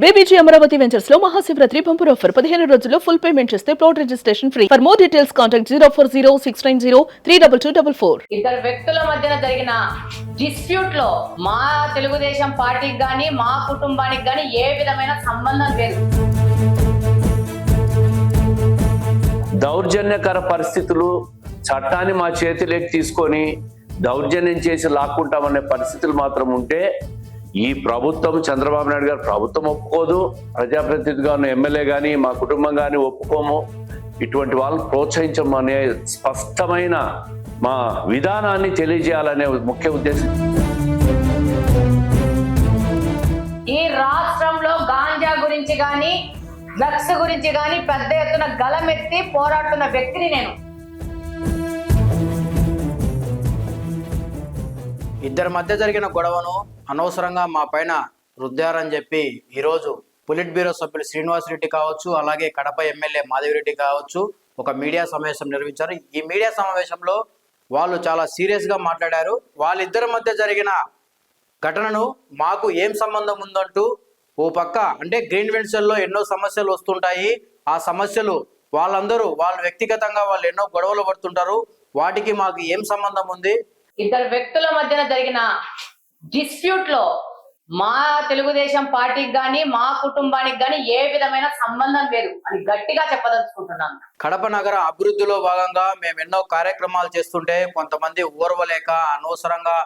BBG Amaravati వెంచర్స్లో Mahashivratri bumper offer. పదిహేను రోజుల్లో ఫుల్ పేమెంట్ చేస్తే plot registration free. For more details contact zero four zero six nine zero three double two double four. ఇద్దరు వ్యక్తుల మధ్యన జరిగిన డిస్ప్యూట్లో మా తెలుగుదేశం పార్టీకి గాని మా కుటుంబానికి గాని ఏ విధమైన సంబంధం లేదు. దౌర్జన్యకర పరిస్థితులు చట్టాన్ని మా చేతిలోకి తీసుకొని దౌర్జన్యం చేసి లాక్కుంటామనే పరిస్థితులు మాత్రం ఉంటే ఈ ప్రభుత్వం చంద్రబాబు నాయుడు గారు ప్రభుత్వం ఒప్పుకోదు ప్రజాప్రతినిధిగా ఉన్న ఎమ్మెల్యే కానీ మా కుటుంబం కానీ ఒప్పుకోము. ఇటువంటి వాళ్ళని ప్రోత్సహించము అనే స్పష్టమైన మా విధానాన్ని తెలియజేయాలనే ముఖ్య ఉద్దేశం. ఈ రాష్ట్రంలో గాంజా గురించి గాని డ్రగ్స్ గురించి గాని పెద్ద ఎత్తున గలమెత్తి పోరాడుతున్న వ్యక్తిని నేను. ఇద్దరి మధ్య జరిగిన గొడవను అనవసరంగా మా పైన రుద్దారని చెప్పి ఈరోజు పొలిట్ బ్యూరో సభ్యులు శ్రీనివాస్ రెడ్డి కావచ్చు అలాగే కడప ఎమ్మెల్యే మాధవిరెడ్డి కావచ్చు ఒక మీడియా సమావేశం నిర్వహించారు. ఈ మీడియా సమావేశంలో వాళ్ళు చాలా సీరియస్గా మాట్లాడారు. వాళ్ళిద్దరి మధ్య జరిగిన ఘటనను మాకు ఏం సంబంధం ఉందంటూ ఓ పక్క అంటే గ్రీన్ వెన్సెల్లో ఎన్నో సమస్యలు వస్తుంటాయి. ఆ సమస్యలు వాళ్ళందరూ వాళ్ళు వ్యక్తిగతంగా వాళ్ళు ఎన్నో గొడవలు పడుతుంటారు. వాటికి మాకు ఏం సంబంధం ఉంది? ఇద్దరు వ్యక్తుల మధ్యన జరిగిన డిస్ప్యూట్లో మా తెలుగుదేశం పార్టీకి గాని మా కుటుంబానికి గాని ఏ విధమైన సంబంధం లేదు అని గట్టిగా చెప్పదలుచుకుంటున్నాను. కడప నగర అభివృద్ధిలో భాగంగా మేము ఎన్నో కార్యక్రమాలు చేస్తుంటే కొంతమంది ఓర్వలేక అనవసరంగా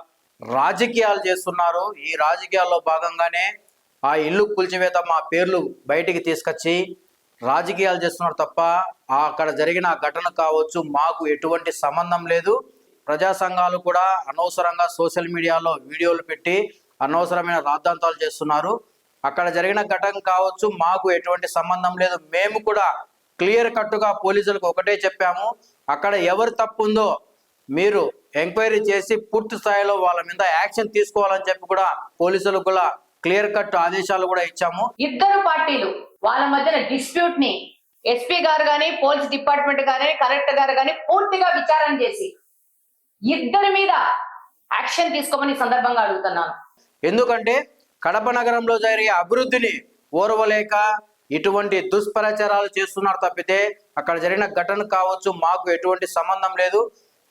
రాజకీయాలు చేస్తున్నారు. ఈ రాజకీయాల్లో భాగంగానే ఆ ఇల్లు కూల్చివేత మా పేర్లు బయటికి తీసుకొచ్చి రాజకీయాలు చేస్తున్నారు తప్ప అక్కడ జరిగిన ఘటన కావచ్చు మాకు ఎటువంటి సంబంధం లేదు. ప్రజా సంఘాలు కూడా అనవసరంగా సోషల్ మీడియాలో వీడియోలు పెట్టి అనవసరమైన రాద్ధాంతాలు చేస్తున్నారు. అక్కడ జరిగిన ఘటన కావచ్చు మాకు ఎటువంటి సంబంధం లేదు. మేము కూడా క్లియర్ కట్టుగా పోలీసులకు ఒకటే చెప్పాము. అక్కడ ఎవరు తప్పు ఉందో మీరు ఎంక్వైరీ చేసి పూర్తి స్థాయిలో వాళ్ళ మీద యాక్షన్ తీసుకోవాలని చెప్పి కూడా పోలీసులకు కూడా క్లియర్ కట్ ఆదేశాలు కూడా ఇచ్చాము. ఇద్దరు పార్టీలు వాళ్ళ మధ్యన డిస్ప్యూట్ని ఎస్పీ గారు గాని పోలీస్ డిపార్ట్మెంట్ గాని కలెక్టర్ గారు గాని పూర్తిగా విచారణ చేసి ఇద్దరి మీద యాక్షన్ తీసుకోమని సందర్భంగా అడుగుతున్నాను. ఎందుకంటే కడప నగరంలో జరిగే అభివృద్ధిని ఓర్వలేక ఇటువంటి దుష్ప్రచారాలు చేస్తున్నారు తప్పితే అక్కడ జరిగిన ఘటన కావచ్చు మాకు ఎటువంటి సంబంధం లేదు.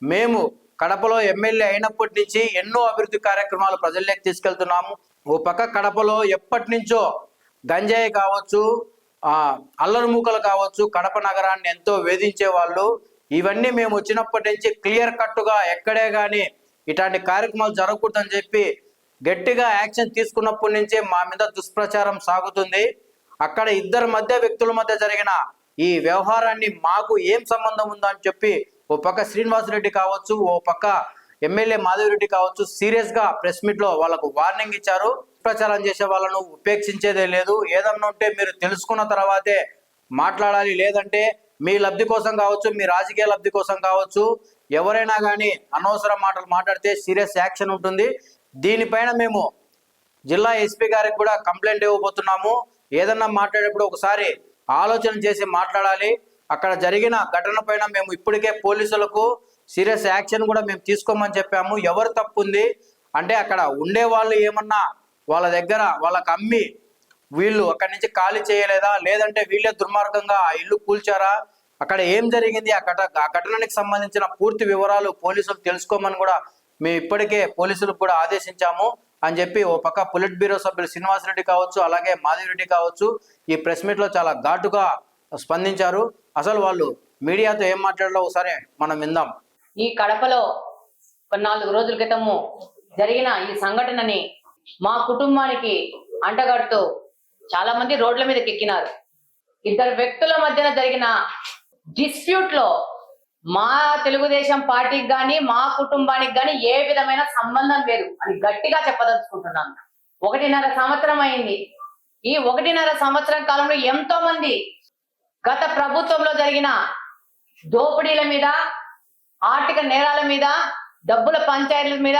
మేము కడపలో ఎమ్మెల్యే అయినప్పటి నుంచి ఎన్నో అభివృద్ధి కార్యక్రమాలు ప్రజల్లోకి తీసుకెళ్తున్నాము. ఓ పక్క కడపలో ఎప్పటి నుంచో గంజాయి కావచ్చు అల్లరి మూకలు కావచ్చు కడప నగరాన్ని ఎంతో వేధించే వాళ్ళు ఇవన్నీ మేము వచ్చినప్పటి నుంచి క్లియర్ కట్టుగా ఎక్కడే కానీ ఇట్లాంటి కార్యక్రమాలు జరగకూడదని చెప్పి గట్టిగా యాక్షన్ తీసుకున్నప్పటి నుంచే మా మీద దుష్ప్రచారం సాగుతుంది. అక్కడ ఇద్దరు మధ్య వ్యక్తుల మధ్య జరిగిన ఈ వ్యవహారాన్ని మాకు ఏం సంబంధం ఉందో అని చెప్పి ఓ పక్క శ్రీనివాసరెడ్డి కావచ్చు ఓ పక్క ఎమ్మెల్యే మాధవిరెడ్డి కావచ్చు సీరియస్గా ప్రెస్ మీట్లో వాళ్ళకు వార్నింగ్ ఇచ్చారు. ప్రచారం చేసే వాళ్ళను ఉపేక్షించేదే లేదు. ఏదన్నా ఉంటే మీరు తెలుసుకున్న తర్వాతే మాట్లాడాలి. లేదంటే మీ లబ్ధి కోసం కావచ్చు మీ రాజకీయ లబ్ధి కోసం కావచ్చు ఎవరైనా కానీ అనవసర మాటలు మాట్లాడితే సీరియస్ యాక్షన్ ఉంటుంది. దీనిపైన మేము జిల్లా ఎస్పీ గారికి కూడా కంప్లైంట్ ఇవ్వబోతున్నాము. ఏదన్నా మాట్లాడేటప్పుడు ఒకసారి ఆలోచన చేసి మాట్లాడాలి. అక్కడ జరిగిన ఘటన పైన మేము ఇప్పటికే పోలీసులకు సీరియస్ యాక్షన్ కూడా మేము తీసుకోమని చెప్పాము. ఎవరు తప్పు ఉంది? అంటే అక్కడ ఉండే వాళ్ళు ఏమన్నా వాళ్ళ దగ్గర వాళ్ళకి అమ్మి వీళ్ళు అక్కడి నుంచి ఖాళీ చేయలేదా? లేదంటే వీళ్ళే దుర్మార్గంగా ఆ ఇల్లు కూల్చారా? అక్కడ ఏం జరిగింది? ఆ ఘట ఆ ఘటనకి సంబంధించిన పూర్తి వివరాలు పోలీసులు తెలుసుకోమని కూడా మేము ఇప్పటికే పోలీసులకు కూడా ఆదేశించాము అని చెప్పి ఓ పక్క పొలిట్ బ్యూరో సభ్యులు శ్రీనివాసరెడ్డి కావచ్చు అలాగే మాధవిరెడ్డి కావచ్చు ఈ ప్రెస్ మీట్లో చాలా ఘాటుగా స్పందించారు. అసలు వాళ్ళు మీడియాతో ఏం మాట్లాడాలో ఒకసారి మనం విందాం. ఈ కడపలో నాలుగు రోజుల క్రితము జరిగిన ఈ సంఘటనని మా కుటుంబానికి అంటగడుతూ చాలా మంది రోడ్ల మీదకి ఎక్కినారు. ఇద్దరు వ్యక్తుల మధ్యన జరిగిన డిస్ప్యూట్లో మా తెలుగుదేశం పార్టీకి గాని మా కుటుంబానికి గాని ఏ విధమైన సంబంధం లేదు అని గట్టిగా చెప్పదలుచుకుంటున్నాను. ఒకటిన్నర సంవత్సరం అయింది. ఈ ఒకటిన్నర సంవత్సరం కాలంలో ఎంతో మంది గత ప్రభుత్వంలో జరిగిన దోపిడీల మీద ఆర్థిక నేరాల మీద డబ్బుల పంచాయతీల మీద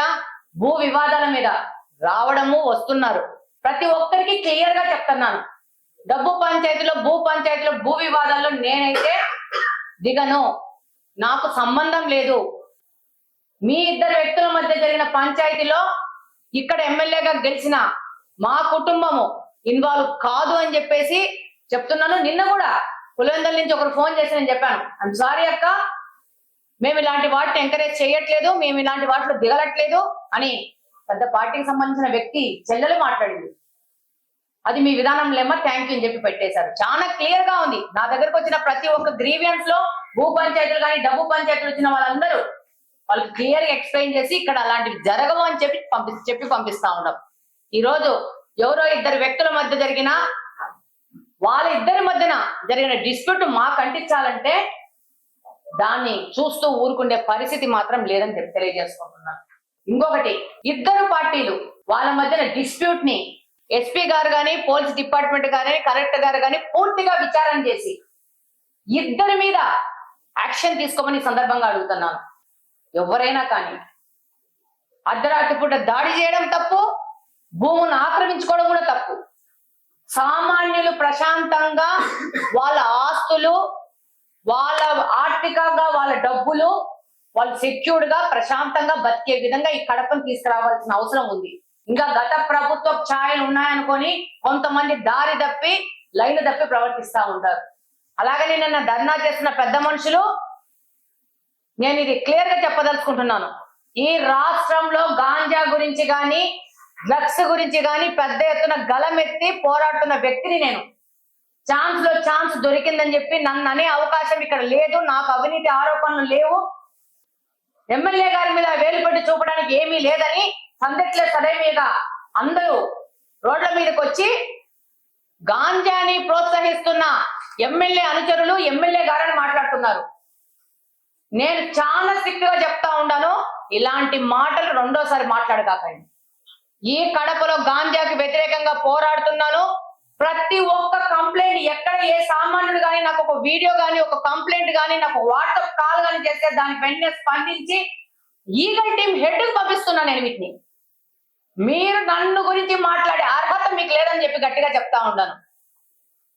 భూ వివాదాల మీద రావడము వస్తున్నారు. ప్రతి ఒక్కరికి క్లియర్గా చెప్తున్నాను. డబ్బు పంచాయతీలో భూ పంచాయతీలో భూ వివాదాల్లో నేనైతే దిగను. నాకు సంబంధం లేదు. మీ ఇద్దరు వ్యక్తుల మధ్య జరిగిన పంచాయతీలో ఇక్కడ ఎమ్మెల్యేగా గెలిచిన మా కుటుంబము ఇన్వాల్వ్ కాదు అని చెప్పేసి చెప్తున్నాను. నిన్న కూడా పులివెందల నుంచి ఒకరు ఫోన్ చేసి నేను చెప్పాను. ఐమ్ సారీ అక్క. మేము ఇలాంటి వాటిని ఎంకరేజ్ చేయట్లేదు. మేము ఇలాంటి వాటిలో దిగలట్లేదు అని పెద్ద పార్టీకి సంబంధించిన వ్యక్తి చెల్లెలు మాట్లాడింది. అది మీ విధానం లేమో థ్యాంక్ యూ అని చెప్పి పెట్టేశారు. చాలా క్లియర్గా ఉంది. నా దగ్గరకు వచ్చిన ప్రతి ఒక్క గ్రీవియన్స్లో భూ పంచాయతీలు కానీ డబ్బు పంచాయతీలు వచ్చిన వాళ్ళందరూ వాళ్ళకి క్లియర్గా ఎక్స్ప్లెయిన్ చేసి ఇక్కడ అలాంటివి జరగవు అని చెప్పి పంపి చెప్పి పంపిస్తా ఉన్నాం. ఈ రోజు ఎవరో ఇద్దరు వ్యక్తుల మధ్య జరిగిన వాళ్ళ ఇద్దరి మధ్యన జరిగిన డిస్ప్యూట్ మాకు అంటించాలంటే దాన్ని చూస్తూ ఊరుకుండే పరిస్థితి మాత్రం లేదని తెలియజేసుకుంటున్నాను. ఇంకొకటి ఇద్దరు పార్టీలు వాళ్ళ మధ్యన డిస్ప్యూట్ని ఎస్పీ గారు కానీ పోలీస్ డిపార్ట్మెంట్ గానీ కలెక్టర్ గారు కానీ పూర్తిగా విచారణ చేసి ఇద్దరి మీద యాక్షన్ తీసుకోమని సందర్భంగా అడుగుతున్నాను. ఎవరైనా కానీ అర్ధరాత్రి పూట దాడి చేయడం తప్పు భూములను ఆక్రమించుకోవడం కూడా తప్పు. సామాన్యులు ప్రశాంతంగా వాళ్ళ ఆస్తులు వాళ్ళ ఆర్థికంగా వాళ్ళ డబ్బులు వాళ్ళు సెక్యూర్డ్గా ప్రశాంతంగా బతికే విధంగా ఈ కడపను తీసుకురావాల్సిన అవసరం ఉంది. ఇంకా గత ప్రభుత్వ ఛాయలు ఉన్నాయనుకొని కొంతమంది దారి తప్పి లైన్ తప్పి ప్రవర్తిస్తా ఉంటారు. అలాగనే నిన్న ధర్నా చేసిన పెద్ద మనుషులు నేను ఇది క్లియర్గా చెప్పదలుచుకుంటున్నాను. ఈ రాష్ట్రంలో గాంజా గురించి గాని డ్రగ్స్ గురించి గాని పెద్ద ఎత్తున గలమెత్తి పోరాడుతున్న వ్యక్తిని నేను. ఛాన్స్లో ఛాన్స్ దొరికిందని చెప్పి నన్ను అనే అవకాశం ఇక్కడ లేదు నాకు అవినీతి ఆరోపణలు లేవు. ఎమ్మెల్యే గారి మీద వేలు పెట్టి చూపడానికి ఏమీ లేదని సందట్లే సడే మీద అందరూ రోడ్ల మీదకి వచ్చి గాంజాని ప్రోత్సహిస్తున్న ఎమ్మెల్యే అనుచరులు ఎమ్మెల్యే గారని మాట్లాడుతున్నారు. నేను చాలా స్ట్రిక్ట్ చెప్తా ఉన్నాను ఇలాంటి మాటలు రెండోసారి మాట్లాడకాకండి ఈ కడపలో గాంజాకి వ్యతిరేకంగా పోరాడుతున్నాను ప్రతి ఒక్క కంప్లైంట్ ఎక్కడ ఏ సామాన్యుడు కానీ నాకు ఒక వీడియో కానీ ఒక కంప్లైంట్ కానీ నాకు వాట్సాప్ కాల్ కానీ చేస్తే దాని వెంటనే స్పందించి ఈగల్ టీం హెడ్ పంపిస్తున్నా నేను వీటిని. మీరు నన్ను గురించి మాట్లాడే అర్హత మీకు లేదని చెప్పి గట్టిగా చెప్తా ఉన్నాను.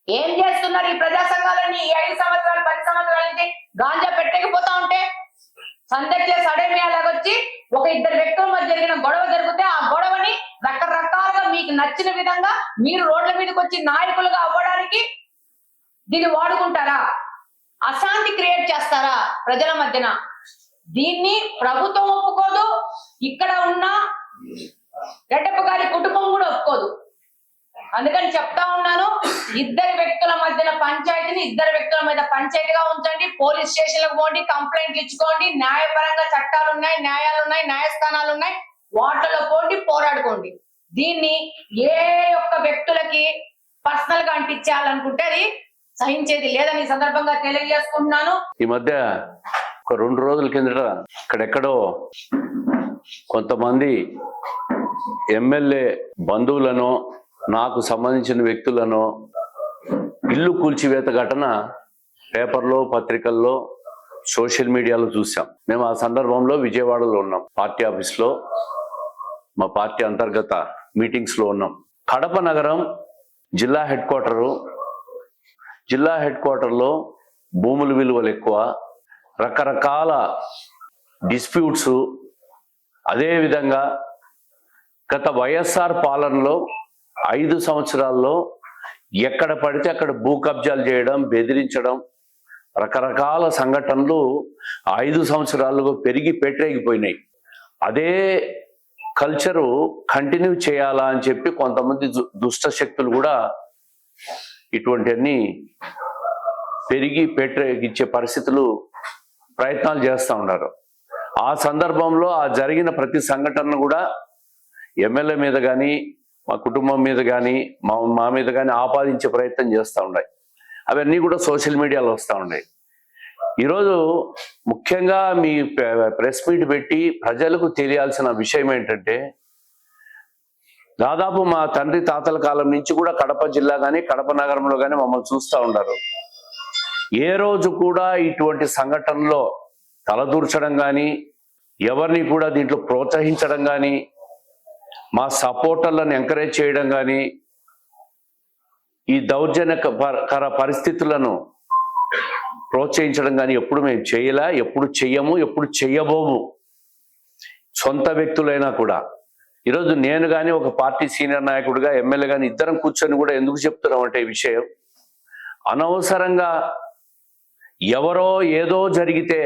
ఏం చేస్తున్నారు ఈ ప్రజా సంఘాలన్నీ? ఈ ఐదు సంవత్సరాలు పది సంవత్సరాల నుంచి గాంజా పెట్టకపోతా ఉంటే సందట్లే సడేమియా లాగొచ్చి ఒక ఇద్దరు వ్యక్తుల మధ్య జరిగిన గొడవ జరిగితే ఆ గొడవని నచ్చిన విధంగా మీరు రోడ్ల మీదకి వచ్చి నాయకులుగా అవ్వడానికి దీన్ని వాడుకుంటారా? అశాంతి క్రియేట్ చేస్తారా ప్రజల మధ్యన? దీన్ని ప్రభుత్వం ఒప్పుకోదు ఇక్కడ ఉన్న రెడ్డప్ప గారి కుటుంబం కూడా ఒప్పుకోదు. అందుకని చెప్తా ఉన్నాను ఇద్దరు వ్యక్తుల మధ్యన పంచాయతీని ఇద్దరు వ్యక్తుల మీద పంచాయతీగా ఉంచండి పోలీస్ స్టేషన్లకు పోండి కంప్లైంట్లు ఇచ్చుకోండి న్యాయపరంగా చట్టాలు ఉన్నాయి న్యాయాలు ఉన్నాయి న్యాయస్థానాలు ఉన్నాయి వాటిలో పోండి పోరాడుకోండి. దీన్ని ఏ ఒక్క వ్యక్తులకి పర్సనల్గా అంటించాలనుకుంటే అది సహించేది లేదని సందర్భంగా తెలియజేసుకుంటున్నాను. ఈ మధ్య ఒక రెండు రోజుల కిందట ఇక్కడెక్కడో కొంతమంది ఎమ్మెల్యే బంధువులను నాకు సంబంధించిన వ్యక్తులను ఇల్లు కూల్చివేత ఘటన పేపర్లో పత్రికల్లో సోషల్ మీడియాలో చూసాం మేము ఆ సందర్భంలో విజయవాడలో ఉన్నాం. పార్టీ ఆఫీస్లో మా పార్టీ అంతర్గత మీటింగ్స్లో ఉన్నాం. కడప నగరం జిల్లా హెడ్ క్వార్టరు. జిల్లా హెడ్ క్వార్టర్లో భూముల విలువలు ఎక్కువ. రకరకాల డిస్ప్యూట్స్. అదేవిధంగా గత వైఎస్ఆర్ పాలనలో ఐదు సంవత్సరాల్లో ఎక్కడ పడితే అక్కడ భూ కబ్జాలు చేయడం బెదిరించడం రకరకాల సంఘటనలు ఐదు సంవత్సరాలుగా పెరిగి పెట్టేగిపోయినాయి అదే కల్చరు కంటిన్యూ చేయాలా అని చెప్పి కొంతమంది దు- దుష్ట శక్తులు కూడా ఇటువంటివన్నీ పెరిగి పెట్టరేగిచ్చే పరిస్థితులు ప్రయత్నాలు చేస్తూ ఉన్నారు. ఆ సందర్భంలో ఆ జరిగిన ప్రతి సంఘటన కూడా ఎమ్మెల్యే మీద కానీ మా కుటుంబం మీద కానీ మా మా మీద కానీ ఆపాదించే ప్రయత్నం చేస్తూ ఉన్నాయి. అవన్నీ కూడా సోషల్ మీడియాలో వస్తూ ఉన్నాయి. ఈరోజు ముఖ్యంగా మీ ప్రెస్ మీట్ పెట్టి ప్రజలకు తెలియాల్సిన విషయం ఏంటంటే దాదాపు మా తండ్రి తాతల కాలం నుంచి కూడా కడప జిల్లా కానీ కడప నగరంలో కానీ మమ్మల్ని చూస్తూ ఉన్నారు. ఏ రోజు కూడా ఇటువంటి సంఘటనలో తలదూర్చడం కానీ ఎవరిని కూడా దీంట్లో ప్రోత్సహించడం కానీ మా సపోర్టర్లను ఎంకరేజ్ చేయడం కానీ ఈ దౌర్జన్యకర పరిస్థితులను ప్రోత్సహించడం కానీ ఎప్పుడు మేము చేయలే ఎప్పుడు చెయ్యము ఎప్పుడు చెయ్యబోము. సొంత వ్యక్తులైనా కూడా. ఈరోజు నేను కానీ ఒక పార్టీ సీనియర్ నాయకుడిగా ఎమ్మెల్యే కానీ ఇద్దరం కూర్చొని కూడా ఎందుకు చెప్తున్నాం అంటే ఈ విషయం. అనవసరంగా ఎవరో ఏదో జరిగితే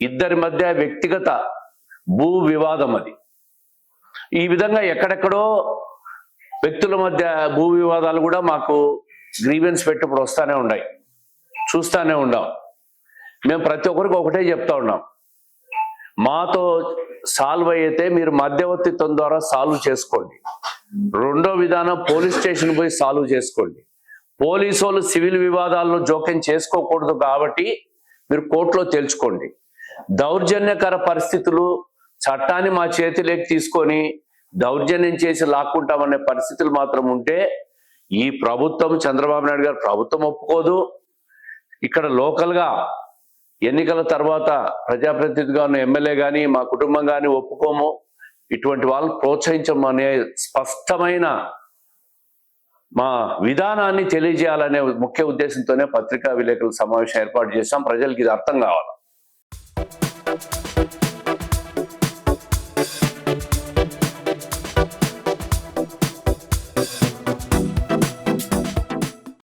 ఇద్దరి మధ్య వ్యక్తిగత భూ వివాదం అది. ఈ విధంగా ఎక్కడెక్కడో వ్యక్తుల మధ్య భూ వివాదాలు కూడా మాకు గ్రీవెన్స్ పెట్టినప్పుడు వస్తూనే ఉన్నాయి. చూస్తానే ఉన్నాం. మేము ప్రతి ఒక్కరికి ఒకటే చెప్తా ఉన్నాం. మాతో సాల్వ్ అయితే మీరు మధ్యవర్తిత్వం ద్వారా సాల్వ్ చేసుకోండి. రెండో విధానం పోలీస్ స్టేషన్ పోయి సాల్వ్ చేసుకోండి. పోలీసు వాళ్ళు సివిల్ వివాదాలను జోక్యం చేసుకోకూడదు కాబట్టి మీరు కోర్టులో తేల్చుకోండి. దౌర్జన్యకర పరిస్థితులు చట్టాన్ని మా చేతిలోకి తీసుకొని దౌర్జన్యం చేసి లాక్కుంటామనే పరిస్థితులు మాత్రం ఉంటే ఈ ప్రభుత్వం చంద్రబాబు నాయుడు గారు ప్రభుత్వం ఒప్పుకోదు. ఇక్కడ లోకల్గా ఎన్నికల తర్వాత ప్రజాప్రతినిధిగా ఉన్న ఎమ్మెల్యే కానీ మా కుటుంబం కానీ ఒప్పుకోము. ఇటువంటి వాళ్ళు ప్రోత్సహించమనే స్పష్టమైన మా విధానాన్ని తెలియజేయాలనే ముఖ్య ఉద్దేశంతోనే పత్రికా విలేకరుల సమావేశం ఏర్పాటు చేశాం. ప్రజలకు ఇది అర్థం కావాలి.